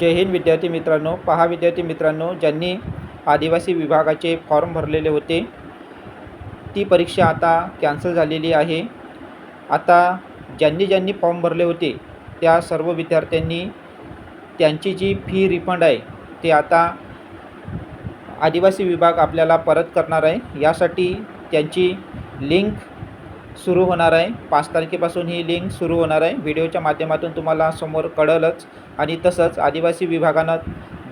जय हिंद विद्यार्थी मित्रांनो. पहा विद्यार्थी मित्रांनो ज्यांनी आदिवासी विभागाचे फॉर्म भरलेले होते ती परीक्षा आता कॅन्सल झालेली आहे. आता ज्यांनी ज्यांनी फॉर्म भरले होते त्या सर्व विद्यार्थ्यांनी त्यांची जी फी रिफंड आहे ते आता आदिवासी विभाग आपल्याला परत करणार आहे. यासाठी त्यांची लिंक सुरू होणार आहे. पाच तारखेपासून ही लिंक सुरू होणार आहे. व्हिडिओच्या माध्यमातून तुम्हाला समोर कळलंच आणि तसंच आदिवासी विभागानं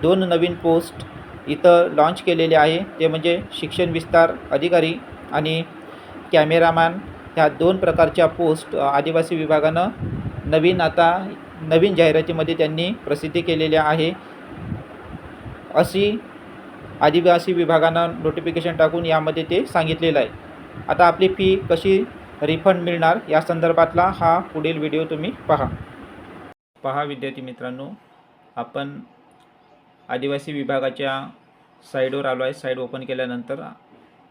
दोन नवीन पोस्ट इथं लॉन्च केलेले आहे. ते म्हणजे शिक्षण विस्तार अधिकारी आणि कॅमेरामॅन ह्या दोन प्रकारच्या पोस्ट आदिवासी विभागानं नवीन आता नवीन जाहिरातीमध्ये त्यांनी प्रसिद्धी केलेल्या आहे. अशी आदिवासी विभागानं नोटिफिकेशन टाकून यामध्ये ते सांगितलेलं आहे. आता आपली फी कशी रिफंड मिळणार. या संदर्भातला हा पुढील व्हिडिओ तुम्ही पहा. पहा विद्यार्थी मित्रांनो आपण आदिवासी विभागाच्या साईडवर आलो आहे. साईड ओपन केल्यानंतर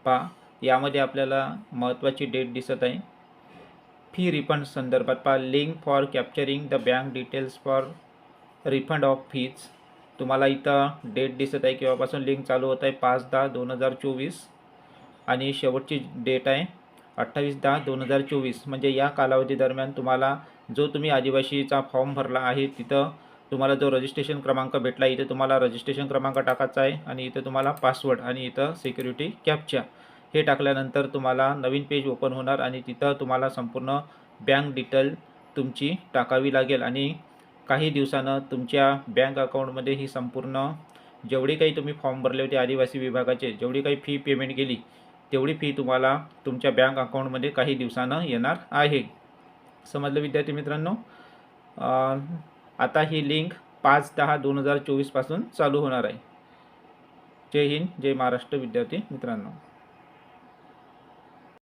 पहा यामध्ये आपल्याला महत्त्वाची डेट दिसत आहे. फी रिफंड संदर्भात पहा. Link for capturing the bank details for refund of fees. तुम्हाला इथं डेट दिसत आहे केव्हापासून लिंक चालू होत आहे पाच दहा दोन हजार चोवीस. आणि शेवटची डेट आहे अठ्ठावीस दहा दोन हजार चोवीस म्हणजे या कालावधी दरम्यान तुम्हाला जो तुम्ही आदिवासीचा फॉर्म भरला आहे तिथं तुम्हाला जो रजिस्ट्रेशन क्रमांक भेटला इथे तुम्हाला रजिस्ट्रेशन क्रमांक टाकायचा आहे आणि इथं तुम्हाला पासवर्ड आणि इथं सिक्युरिटी कॅपच्या हे टाकल्यानंतर तुम्हाला नवीन पेज ओपन होणार आणि तिथं तुम्हाला संपूर्ण बँक डिटेल तुमची टाकावी लागेल. आणि काही दिवसानं तुमच्या बँक अकाउंटमध्ये ही संपूर्ण जेवढी काही तुम्ही फॉर्म भरले होते आदिवासी विभागाचे जेवढी काही फी पेमेंट केली तेवढी फी तुम्हाला तुमच्या बँक अकाउंटमध्ये काही दिवसानं येणार आहे. समजलं विद्यार्थी मित्रांनो. आता ही लिंक पाच दहा दोन हजार चोवीसपासून चालू होणार आहे. जय हिंद जय महाराष्ट्र विद्यार्थी मित्रांनो.